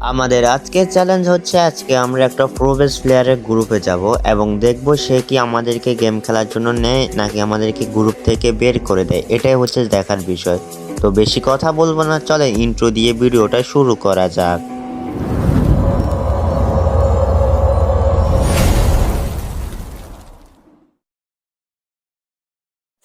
আমাদের আজকের চ্যালেঞ্জ হচ্ছে আজকে আমরা একটা প্রোবেস প্লেয়ারের গ্রুপে যাব এবং দেখব সে কি আমাদেরকে গেম খেলার জন্য নেয় নাকি আমাদেরকে গ্রুপ থেকে বের করে দেয়। এটাই হচ্ছে দেখার বিষয়। তো বেশি কথা বলব না চলে ইন্ট্রো দিয়ে ভিডিওটা শুরু করা যাক।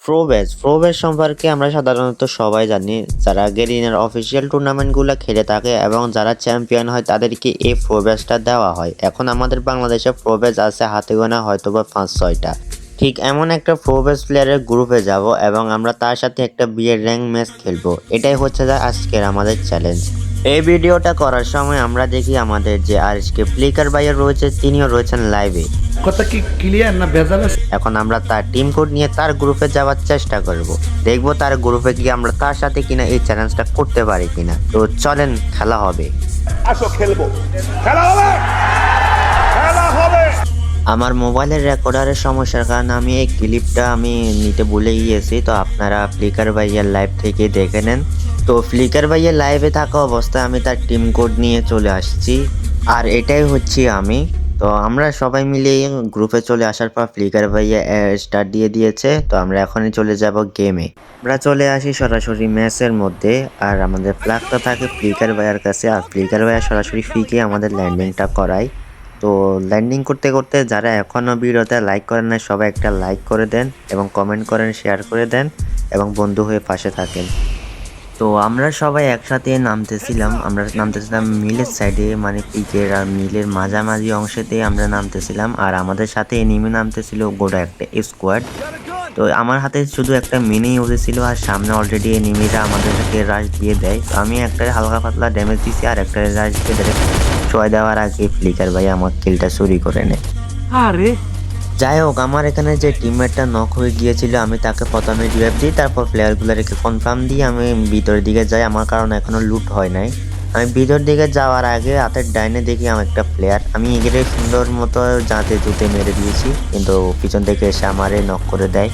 ফ্রোবেস ফ্রোবেস সম্পর্কে আমরা সাধারণত সবাই জানি, যারা গেরিনের অফিসিয়াল টুর্নামেন্টগুলো খেলে থাকে এবং যারা চ্যাম্পিয়ন হয়, তাদেরকে এই প্রবেশটা দেওয়া হয়। এখন আমাদের বাংলাদেশে ফ্রোবেস আছে, হাতে গোনা হয়তো বা পাঁচ, ছয়টা। ঠিক এমন একটা ফ্রোবেস প্লেয়ারের গ্রুপে যাব এবং আমরা তার সাথে একটা বিয়ের র্যাঙ্ক ম্যাচ খেলব। এটাই হচ্ছে যা আজকের আমাদের চ্যালেঞ্জ এই ভিডিওটা করার সময় আমরা দেখি আমাদের যে আজকে ফ্লিকার বাইয়ার রয়েছে তিনিও রয়েছেন লাইভে কথা কি ক্লিয়ার না ভেজাল এখন আমরা তার টিম কোড নিয়ে তার গ্রুপে যাওয়ার চেষ্টা করব। দেখব তার গ্রুপে গিয়ে আমরা তার সাথে কিনা এই চ্যালেঞ্জটা করতে পারি কিনা। তো চলেন খেলা হবে। আসো খেলব। খেলা হবে! আমার মোবাইলের রেকর্ডারের সমস্যার কারণে আমি এই ক্লিপটা আমি নিতে ভুলে গিয়েছি। তো আপনারা ফ্লিকার ভাইয়ের লাইভ থেকে দেখে নেন। তো ফ্লিকার ভাইয়ের লাইভে থাকা অবস্থায় আমি তার টিম কোড নিয়ে চলে আসছি। আর এটাই হচ্ছি আমি। তো আমরা সবাই মিলে গ্রুপে চলে আসার পর ফ্লিকার ভাইয়া স্টার্ট দিয়ে দিয়েছে। তো আমরা এখনই চলে যাব গেমে আমরা চলে আসি সরাসরি ম্যাচের মধ্যে। আর আমাদের ফ্ল্যাগটা থাকে ফ্লিকার ভাইয়ার কাছে। আর ফ্লিকার ভাইয়া সরাসরি ফিকে আমাদের ল্যান্ডিংটা করায়। তো ল্যান্ডিং করতে করতে যারা এখনও ভিডিওতে লাইক করেন না সবাই একটা লাইক করে দেন এবং কমেন্ট করেন শেয়ার করে দেন এবং বন্ধু হয়ে পাশে থাকেন। তো আমরা সবাই একসাথে নামতেছিলাম, আমরা নামতেছিলাম মিলের সাইডে মানে পিকের আর মিলের মাঝামাঝি অংশেতে আমরা নামতেছিলাম আর আমাদের সাথে এনিমি নামতেছিল গোটা একটা স্কোয়াড তো আমার হাতে শুধু একটা মিনি ইউজে ছিল আর সামনে অলরেডি এনিমিরা আমাদেরকে রাশ দিয়ে দেয়। আমি একটা হালকা পাতলা ড্যামেজ দিছি আর একটা রাশ দিয়ে ডাইরেক্ট ছয় দেওয়ার আগে ফ্লিকার ভাই আমার কিলটা চুরি করে নেয়। আরে। যাই হোক আমার এখানে যে টিমমেটটা নক হয়ে গিয়েছিল আমি তাকে প্রথমে রিভাইভ দিই তারপর প্লেয়ারগুলো রেখে কনফার্ম দিই আমি ভিতরের দিকে যাই। আমার কারণ এখনও লুট হয় নাই। আমি ভিতর দিকে যাওয়ার আগে হাতের ডাইনে দেখি আমার একটা প্লেয়ার আমি এগিয়ে সুন্দর মতো যাতে জুতে মেরে দিয়েছি কিন্তু পিছন থেকে এসে আমারে নক করে দেয়।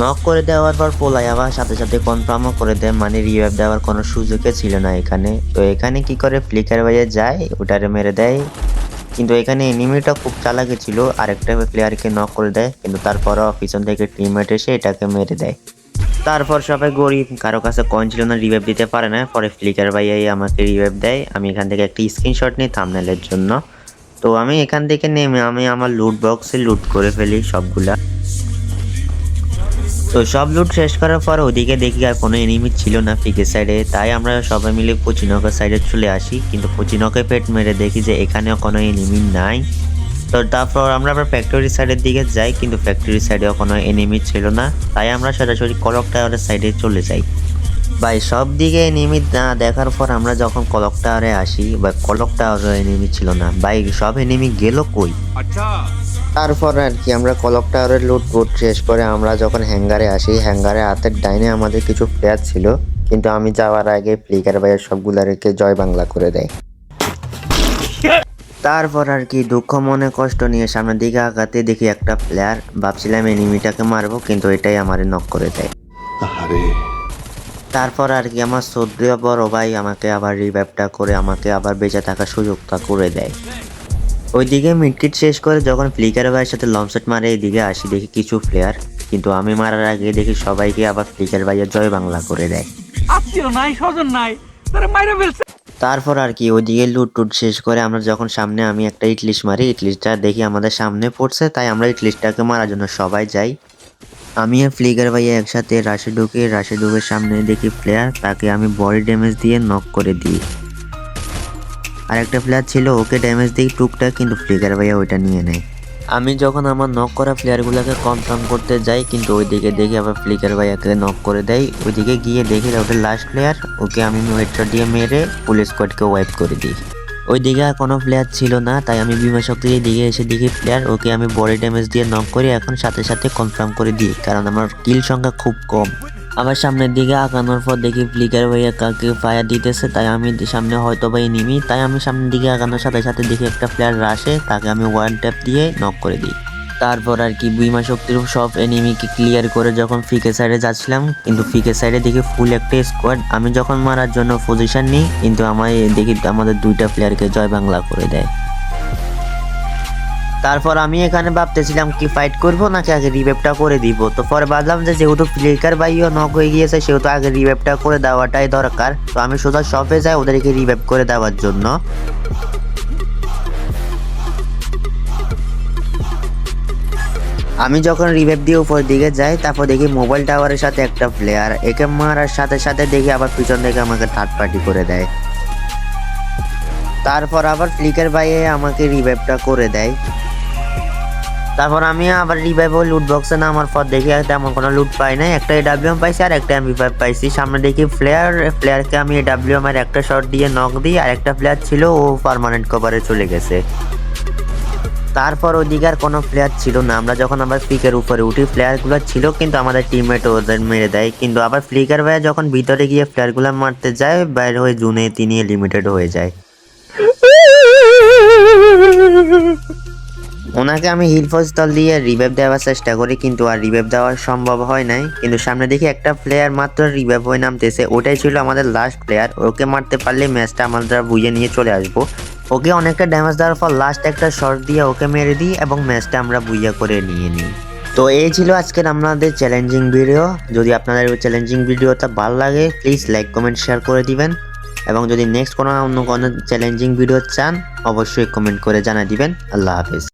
নক করে দেওয়ার পর পোলাই আবার সাথে সাথে কনফার্মও করে দেয় মানে রিভাইভ দেওয়ার কোনো সুযোগই ছিল না এখানে। তো এখানে কি করে ফ্লিকার বাইরে যায়, ওটারে মেরে দেয়। কিন্তু এখানে এনিমিটা খুব চালাকি ছিল, আরেকটা প্লেয়ারকে নক করে দেয়, কিন্তু তারপরও পিছন থেকে টিমমেট এসে এটাকে মেরে দেয়। তারপর সবাই গরিব, কারও কাছে কয়েন ছিল না রিভাইভ দিতে পারে না, পরে ফ্লিকার ভাইয়াই আমাকে রিভাইভ দেয়। আমি এখান থেকে একটা স্ক্রিনশট নিই থামনেলের জন্য। তো আমি এখান থেকে নেমে, আমি আমার লুট বক্সে লুট করে ফেলি সবগুলা। তো সব লুট শেষ করার পর ওদিকে দেখি আর কোনো এনিমি ছিল না পিকের সাইডে তাই আমরা সবাই মিলে পচিনকের সাইডে চলে আসি। কিন্তু পচিনকে পেট মেরে দেখি যে এখানেও কোনো এনিমি নাই। তো তারপর আমরা আবার ফ্যাক্টরি সাইডের দিকে যাই, কিন্তু ফ্যাক্টরি সাইডেও কোনো এনিমি ছিল না। তাই আমরা সরাসরি কলক টাওয়ারের সাইডে চলে যাই। ভাই, সব দিকে এনিমি না দেখার পর আমরা যখন কলক টাওয়ারে আসি বা কলক টাওয়ারে এনিমি ছিল না। ভাই, সব এনিমি গেল কই? তারপর আর কি আমরা কলক টাওয়ারের লুট ফুট শেষ করে আমরা যখন হ্যাঙ্গারে আসি হ্যাঙ্গারে হাতের ডাইনে আমাদের কিছু প্লেয়ার ছিল কিন্তু আমি যাওয়ার আগে ফ্লিকার ভাইয়ের সবগুলা রেখে জয় বাংলা করে দেয়। তারপর আর কি দুঃখ মনে কষ্ট নিয়ে সামনের দিকে আগাতে দেখি একটা প্লেয়ার ভাবছিলাম এনিমিটাকে মারবো কিন্তু এটাই আমারে নক করে দেয়। তারপর আর কি আমার শ্রদ্ধেয় বড় ভাই আমাকে আবার রিভাইভটা করে আমাকে আবার বেঁচে থাকার সুযোগটা করে দেয়। ওইদিকে মিডকিট শেষ করে যখন ফ্লিকার ভাইয়ের সাথে লমসেট মারে এইদিকে আসি দেখি কিছু প্লেয়ার কিন্তু আমি মারার আগে দেখি সবাইকে আবার ফ্লিকার ভাইয়ের জয় বাংলা করে দেয়। আত্মীয় নাই স্বজন নাই তারা মাইরা ফেলছে। তারপর আর কি ওইদিকে লুট টুট শেষ করে আমরা যখন সামনে আমি একটা ইটলিশ মারি ইটলিশটা দেখি আমাদের সামনে পড়ছে তাই আমরা ইটলিশটাকে মারার জন্য সবাই যাই। আমি আর ফ্লিগার ভাইয়া একসাথে রাশে ঢুকে রাশে ঢুকে সামনে দেখি প্লেয়ার তাকে আমি বডি ড্যামেজ দিয়ে নক করে দিই। আর একটা প্লেয়ার ছিল, ওকে ড্যামেজ দিই টুকটাক কিন্তু ফ্লিগার ভাইয়া ওইটা নিয়ে নেয়। আমি যখন আমার নক করা প্লেয়ারগুলোকে কনফার্ম করতে যাই, কিন্তু ওইদিকে দেখি আবার ফ্লিকার ভাইয়াকে নক করে দেয়। ওইদিকে গিয়ে দেখি ওটা লাস্ট প্লেয়ার ওকে আমি হেডশট দিয়ে মেরে পুলিশ স্কোয়াডকে ওয়াইপ করে দিই। ওইদিকে আর কোনো প্লেয়ার ছিল না, তাই আমি বিমা শক্তির দিকে এসে দেখি প্লেয়ার ওকে আমি বডি ড্যামেজ দিয়ে নক করি, এখন সাথে সাথে কনফার্ম করে দিই, কারণ আমার কিল সংখ্যা খুব কম। আবার সামনের দিকে আঁকানোর পর দেখি ফ্লিকার ভাইয়া কাকে ফায়ার দিতেছে, তাই আমি সামনে হয়তো বা নিমি তাই আমি সামনের দিকে আঁকানোর সাথে সাথে দেখি একটা প্লেয়ার রাশে তাকে আমি ওয়ান ট্যাপ দিয়ে নক করে দিই। তারপর আর কি বুইমা শক্তির সব এনিমিকে ক্লিয়ার করে যখন ফিকে সাইডে যাচ্ছিলাম, কিন্তু ফিকে সাইডে দেখি ফুল একটা স্কোয়াড আমি যখন মারার জন্য পজিশন নিই, কিন্তু আমার দেখি আমাদের দুইটা প্লেয়ারকে জয় বাংলা করে দেয়। তারপর আমি এখানে ভাবতেছিলাম কি ফাইট করব নাকি আগে রিভেপটা করে দিব। তো পরে ভাবলাম যে যেহেতু ফ্লিকার বাইও নক হয়ে গিয়েছে, সেহেতু আগে রিভেপটা করে দেওয়াটাই দরকার। তো আমি সোজা শপে যাই ওদেরকে রিভেপ করে দেওয়ার জন্য। আমি যখন রিভেপ দিয়ে উপর দিকে যাই, তারপর দেখি মোবাইল টাওয়ারের সাথে একটা প্লেয়ার একে মারার সাথে সাথে দেখি আবার পিছন থেকে আমাকে থার্ড পার্টি করে দেয়। তারপর আবার ফ্লিকার বাইয়ে আমাকে রিভাইভটা করে দেয়। তারপর আমি আবার রিভাইভ ও লুট বক্সে নামার পর দেখি তেমন কোনো লুট পাই নাই। একটা এডাব্লিউএম পাইছি আর একটা এমবি ফাইভ পাইছি। সামনে দেখি প্লেয়ার প্লেয়ারকে আমি এডাব্লিউএম এর একটা শট দিয়ে নক দিই আর একটা প্লেয়ার ছিল, ও পার্মানেন্ট কভারে চলে গেছে। তারপর ওদিকে আর কোনো প্লেয়ার ছিল না। আমরা যখন আবার ফ্লিকের উপরে উঠি প্লেয়ারগুলো ছিল কিন্তু আমাদের টিমমেট ওদের মেরে দেয়। কিন্তু আবার ফ্লিকার ভাইয়া যখন ভিতরে গিয়ে প্লেয়ারগুলো মারতে যায়, বাইর হয়ে জুনে তিনি লিমিটেড হয়ে যায়। ওনাকে আমি হিল স্থল দিয়ে রিভাইভ দেওয়ার চেষ্টা করি, কিন্তু আর রিভাইভ দেওয়া সম্ভব হয় নাই। কিন্তু সামনে দেখি একটা প্লেয়ার মাত্র রিভাইভ হয়ে নামতেছে। ওটাই ছিল আমাদের লাস্ট প্লেয়ার ওকে মারতে পারলে ম্যাচটা আমরা বুঝে নিয়ে চলে আসব। ওকে অনেকটা ড্যামেজ দেওয়ার পর লাস্ট একটা শট দিয়ে ওকে মেরে দিই এবং ম্যাচটা আমরা বুইয়া করে নিয়ে নিই। তো এই ছিল আজকের আপনাদের চ্যালেঞ্জিং ভিডিও যদি আপনাদের চ্যালেঞ্জিং ভিডিওটা ভালো লাগে প্লিজ লাইক কমেন্ট শেয়ার করে দিবেন। এবং যদি নেক্সট কোনো অন্য কোনো চ্যালেঞ্জিং ভিডিও চান, অবশ্যই কমেন্ট করে জানা দিবেন। আল্লাহ হাফিজ।